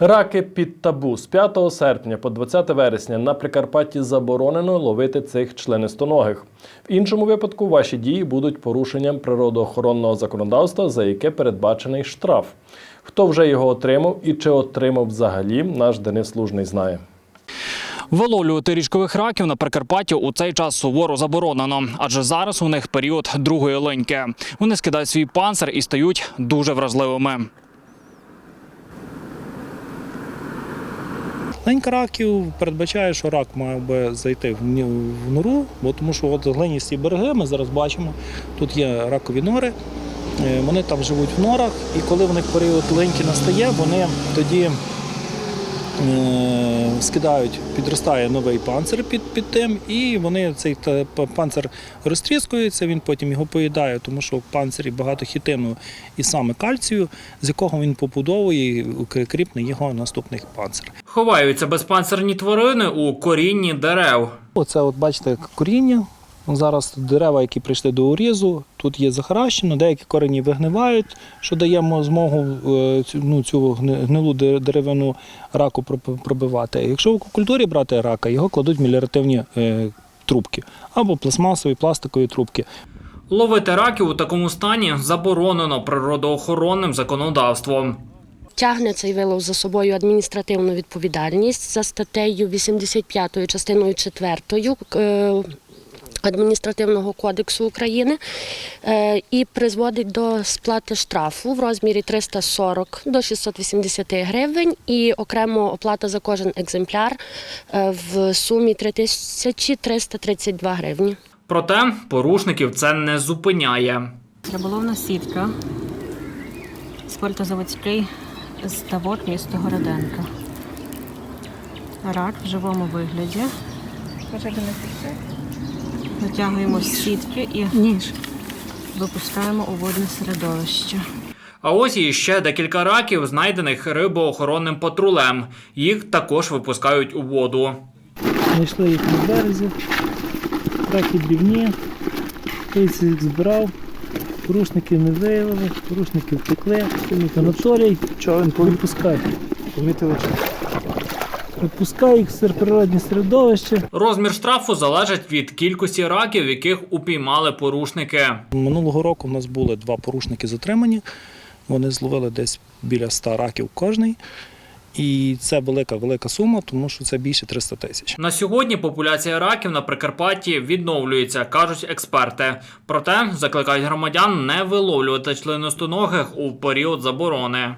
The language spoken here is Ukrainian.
Раки під табу з 5 серпня по 20 вересня на Прикарпатті заборонено ловити цих членистоногих. В іншому випадку ваші дії будуть порушенням природоохоронного законодавства, за яке передбачений штраф. Хто вже його отримав і чи отримав взагалі, наш Денис Лужний знає. Виловлювати річкових раків на Прикарпатті у цей час суворо заборонено, адже зараз у них період другої линьки. Вони скидають свій панцир і стають дуже вразливими. Ленька раків передбачає, що рак має би зайти в нору, бо тому що от глиністі береги ми зараз бачимо, тут є ракові нори, е, вони там живуть в норах, і коли в них період леньки настає, вони тоді скидають, підростає новий панцир під, під тим, і вони цей та- панцир розтріскується, він потім його поїдає, тому що в панцирі багато хітину і саме кальцію, з якого він побудовує і кріпне його наступний панцир. Ховаються безпанцирні тварини у корінні дерев. Оце, от бачите, коріння. Зараз дерева, які прийшли до урізу, тут є захаращено, деякі корені вигнивають, що даємо змогу е, цю, ну, цю гнилу деревину раку пробивати. Якщо в культурі брати рака, його кладуть в меліоративні е, трубки або пластмасові, пластикові трубки. Ловити раків у такому стані заборонено природоохоронним законодавством. Тягне цей вилов за собою адміністративну відповідальність за статтею 85 частиною 4 е, Адміністративного кодексу України е, і призводить до сплати штрафу в розмірі 340 до 680 гривень і окремо оплата за кожен екземпляр е, в сумі 3332 гривні. Проте порушників це не зупиняє. Риболовна сітка. Спиртозаводський ставок місто Городенка. Рак в живому вигляді. Натягуємо сітки і випускаємо у водне середовище. А ось і ще декілька раків, знайдених рибоохоронним патрулем. Їх також випускають у воду. Знайшли їх на березі, раки дрібні, хтось їх збирав, порушників не виявили, порушники втекли. Анатолій, чого він відпускає? Помітили, Відпускає їх в природне середовище. Розмір штрафу залежить від кількості раків, яких упіймали порушники. Минулого року в нас були два порушники затримані. Вони зловили десь біля 100 раків кожний. І це велика велика сума, тому що це більше 300 тисяч. На сьогодні популяція раків на Прикарпатті відновлюється, кажуть експерти. Проте закликають громадян не виловлювати членистоногих у період заборони.